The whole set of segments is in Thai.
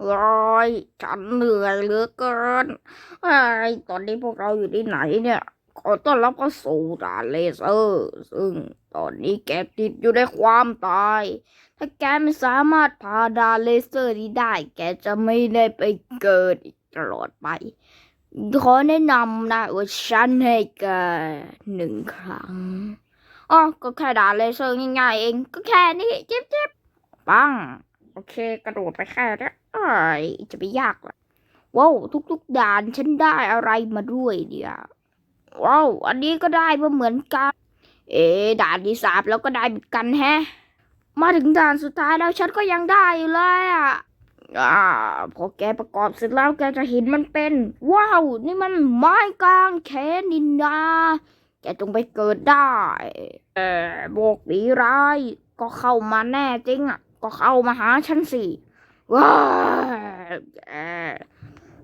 โอ้ยฉันเหนื่อยเหลือเกินไอ้ตอนนี้พวกเราอยู่ที่ไหนเนี่ย ขอต้อนรับเข้าสู่ด่านเลเซอร์ ซึ่งตอนนี้แกติดอยู่ในความตาย ถ้าแกไม่สามารถผ่าด่านเลเซอร์นี้ได้ แกจะไม่ได้ไปเกิดอีกตลอดไป ขอแนะนำนะว่าฉันให้แกหนึ่งครั้งอ๋อก็แค่ด่านเลเซอร์ง่ายๆเอง ก็แค่นี้เจ็บๆปัง โอเค กระโดดไปแค่นี้อ้ยจะไปยากเหรอว้าวทุกๆด่านฉันได้อะไรมาด้วยเนี่ยว้าวอันนี้ก็ได้มาเหมือนกัน เอ๊ะด่านที่สามแล้วก็ได้เหมือนกันแฮะ มาถึงด่านสุดท้ายแล้วฉันก็ยังได้อยู่เลยอะอ่าพอแกประกอบเสร็จแล้วแกจะเห็นมันเป็น ว้าว นี่มันไม้กลางแขนนินดาแกจงไปเกิดได้ เออโบกดีร้ายก็เข้ามาแน่จริงอะ ก็เข้ามาหาฉันสิว้า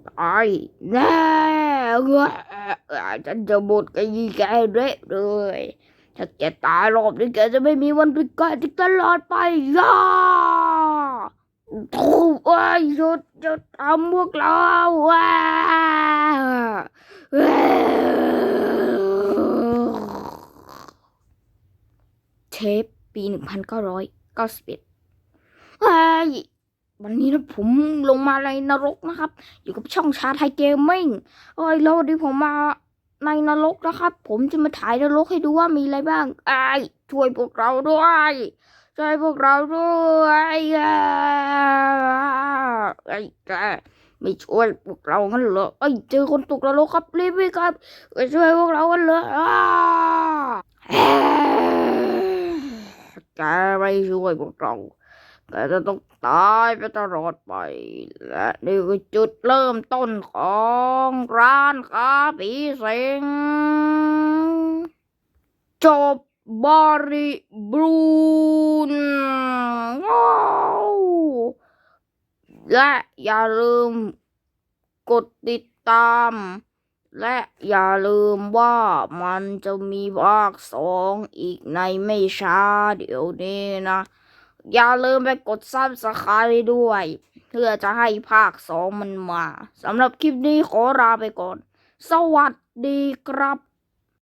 ตายแน่ว้าฉันจะบดกยีแกเละเลยถ้าแกตายรอบนี้แกจะไม่มีวันเป็นกายที่ตลอดไปย่าถูกไอ้หยุดหยุดทำพวกเราว้าเทปปีหนึ่งพันเก้าร้อยเก้าสิบเอ็ด เฮ้ยวันนี้นะผมลงมาในนรกนะครับ อยู่กับช่องชาไทยเกมมิ่งเอ้ยแล้ววันนี้ผมมาในนรกนะครับ ผมจะมาถ่ายนรกให้ดูว่ามีอะไรบ้างไอ้ยช่วยพวกเราด้วยช่วยพวกเราด้วยไอ้แกไม่ช่วยพวกเรางั้นเหรอไอ้ยเจอคนตกนรกครับรีบไปครับไปช่วยพวกเรากันเลยอ่าแกไม่ช่วยพวกเรา แกจะต้องตายไปตลอดไป และนี่คือจุดเริ่มต้นของร้านค้าผีสิงจบบริบูรณ์และอย่าลืมกดติดตาม และอย่าลืมว่ามันจะมีภาคสองอีกในไม่ช้าเดี๋ยวนี้นะ อย่าลืมไปกดซับสไครต์ด้วย เพื่อจะให้ภาคสองมันมาสำหรับคลิปนี้ขอลาไปก่อน สวัสดีครับ